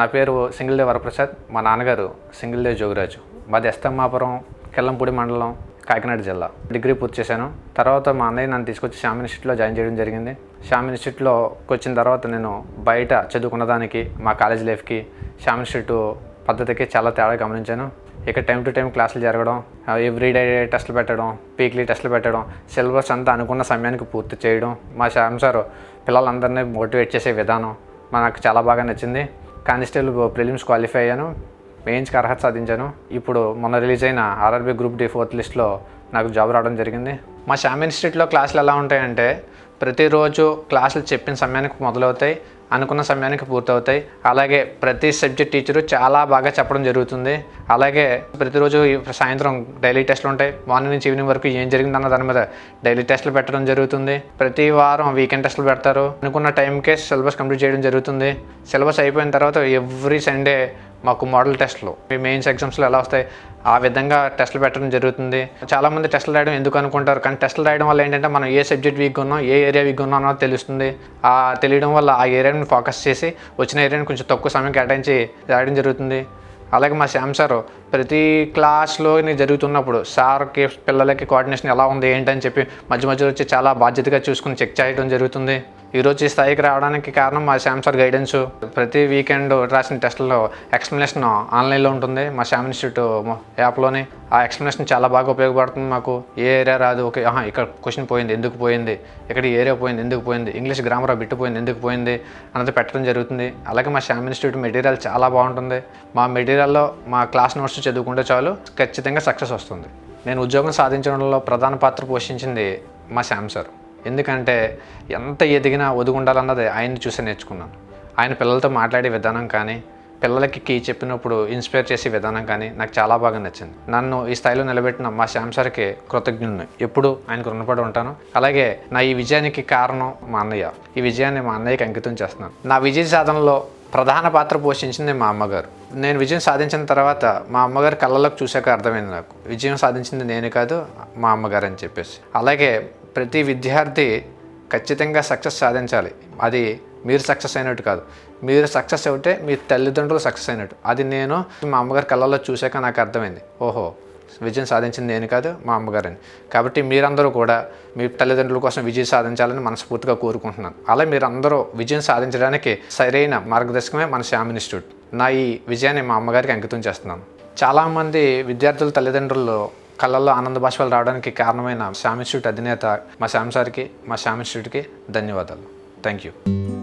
నా పేరు single day Varaprasad. మా నాన్నగారు సింగిల్ డే జోగిరాజు. మాది ఎస్తమ్మాపురం కెల్లంపూడి మండలం కాకినాడ జిల్లా. డిగ్రీ పూర్తి చేశాను. తర్వాత మా అన్నయ్య నన్ను తీసుకొచ్చి శ్యామ్ ఇన్స్టిట్యూట్లో జాయిన్ చేయడం జరిగింది. శ్యామ్ ఇన్స్టిట్యూట్లోకి వచ్చిన తర్వాత నేను బయట చదువుకున్న దానికి మా కాలేజ్ లైఫ్కి శ్యామ్ ఇన్స్టిట్యూట్ పద్ధతికి చాలా తేడా గమనించాను. ఇక్కడ టైం టు టైం క్లాసులు జరగడం ఎవ్రీ డే టెస్టులు పెట్టడం వీక్లీ టెస్టులు పెట్టడం సిలబస్ అంతా అనుకున్న సమయానికి పూర్తి చేయడం మా శ్యామ్ సార్ పిల్లలందరినీ మోటివేట్ చేసే విధానం నాకు చాలా బాగా నచ్చింది. కానిస్టేబుల్ ప్రిలిమ్స్ క్వాలిఫై అయ్యాను మెయిన్స్కి అర్హత సాధించాను. ఇప్పుడు మొన్న రిలీజ్ అయిన ఆర్ఆర్బీ గ్రూప్ డి ఫోర్త్ లిస్ట్లో నాకు జాబ్ రావడం జరిగింది. మా శామ్ ఇన్స్టిట్యూట్లో క్లాసులు ఎలా ఉంటాయంటే ప్రతిరోజు క్లాసులు చెప్పిన సమయానికి మొదలవుతాయి. అనుకున్న సమయానికి పూర్తవుతాయి. అలాగే ప్రతి సబ్జెక్ట్ టీచరు చాలా బాగా చెప్పడం జరుగుతుంది. అలాగే ప్రతిరోజు సాయంత్రం డైలీ టెస్ట్లు ఉంటాయి. మార్నింగ్ నుంచి ఈవినింగ్ వరకు ఏం జరిగిందన్న దాని మీద డైలీ టెస్ట్లు పెట్టడం జరుగుతుంది. ప్రతి వారం వీకెండ్ టెస్ట్లు పెడతారు. అనుకున్న టైంకే సిలబస్ కంప్లీట్ చేయడం జరుగుతుంది. సిలబస్ అయిపోయిన తర్వాత ఎవ్రీ సండే మాకు మోడల్ టెస్ట్లు మీ మెయిన్స్ ఎగ్జామ్స్లో ఎలా వస్తాయి? ఆ విధంగా టెస్ట్లు పెట్టడం జరుగుతుంది. చాలామంది టెస్ట్లు రాయడం ఎందుకు అనుకుంటారు? కానీ టెస్ట్లు రాయడం వల్ల ఏంటంటే మనం ఏ సబ్జెక్ట్ వీక్ ఉన్నాం ఏ ఏరియా వీక్ ఉన్నాం అన్నది తెలుస్తుంది. ఆ తెలియడం వల్ల ఆ ఏరియా ఏరియాని ఫోకస్ చేసి వచ్చిన ఏరియాని కొంచెం తక్కువ సమయం కేటాయించి రాయడం జరుగుతుంది. అలాగే మా శ్యామ్ సార్ ప్రతి క్లాస్లో జరుగుతున్నప్పుడు సార్కి పిల్లలకి కోఆర్డినేషన్ ఎలా ఉంది ఏంటని చెప్పి మధ్య మధ్యలో వచ్చి చాలా బాధ్యతగా చూసుకుని చెక్ చేయడం జరుగుతుంది. ఈరోజు ఈ స్థాయికి రావడానికి కారణం మా శ్యామ్ సార్ గైడెన్స్. ప్రతి వీకెండ్ రాసిన టెస్ట్లో ఎక్స్ప్లెనేషన్ ఆన్లైన్లో ఉంటుంది మా శ్యామ్ ఇన్స్టిట్యూట్ యాప్లోనే. ఆ ఎక్స్ప్లెనేషన్ చాలా బాగా ఉపయోగపడుతుంది మాకు. ఏ ఏరియా రాదు ఓకే ఆహా ఇక్కడ క్వశ్చన్ పోయింది ఎందుకు పోయింది ఇక్కడ ఏరియా పోయింది ఎందుకు పోయింది ఇంగ్లీష్ గ్రామర్ బిట్టు పోయింది ఎందుకు పోయింది అన్నది పెట్టడం జరుగుతుంది. అలాగే మా శ్యామ్ ఇన్స్టిట్యూట్ మెటీరియల్ చాలా బాగుంటుంది. మా మెటీరియల్ మెటీరియల్లో మా క్లాస్ నోట్స్ చదువుకుంటే చాలు ఖచ్చితంగా సక్సెస్ వస్తుంది. నేను ఉద్యోగం సాధించడంలో ప్రధాన పాత్ర పోషించింది మా శ్యామ్ సార్. ఎందుకంటే ఎంత ఎదిగినా ఒదుగుండాలన్నది ఆయన్ని చూసి నేర్చుకున్నాను. ఆయన పిల్లలతో మాట్లాడే విధానం కానీ పిల్లలకి కీ చెప్పినప్పుడు ఇన్స్పైర్ చేసే విధానం కానీ నాకు చాలా బాగా నచ్చింది. నన్ను ఈ స్థాయిలో నిలబెట్టిన మా శ్యామ్ సార్కి కృతజ్ఞుని ఎప్పుడు ఆయనకు రుణపడి ఉంటాను. అలాగే నా ఈ విజయానికి కారణం మా అన్నయ్య. ఈ విజయాన్ని మా అన్నయ్యకి అంకితం చేస్తున్నాను. నా విజయ సాధనలో ప్రధాన పాత్ర పోషించింది మా అమ్మగారు. నేను విజయం సాధించిన తర్వాత మా అమ్మగారు కళ్ళలోకి చూశాక అర్థమైంది నాకు. విజయం సాధించింది నేను కాదు మా అమ్మగారు అని చెప్పేసి. అలాగే ప్రతి విద్యార్థి ఖచ్చితంగా సక్సెస్ సాధించాలి. అది మీరు సక్సెస్ అయినట్టు కాదు. మీరు సక్సెస్ అవుతే మీ తల్లిదండ్రులు సక్సెస్ అయినట్టు. అది నేను మా అమ్మగారి కళ్ళల్లో చూశాక నాకు అర్థమైంది. ఓహో విజయం సాధించింది నేను కాదు మా అమ్మగారని. కాబట్టి మీరందరూ కూడా మీ తల్లిదండ్రుల కోసం విజయం సాధించాలని మనస్ఫూర్తిగా కోరుకుంటున్నాను. అలా మీరందరూ విజయం సాధించడానికి సరైన మార్గదర్శకమే మన శ్యామ్ ఇన్స్టిట్యూట్. నా ఈ విజయాన్ని మా అమ్మగారికి అంకితం చేస్తున్నాను. చాలామంది విద్యార్థుల తల్లిదండ్రులు కళ్ళల్లో ఆనంద భాషలు రావడానికి కారణమైన శ్యామ్ ఇన్స్టిట్యూట్ అధినేత మా శ్యామ్ సార్కి మా శ్యామ్ ఇన్స్టిట్యూట్కి ధన్యవాదాలు. Thank you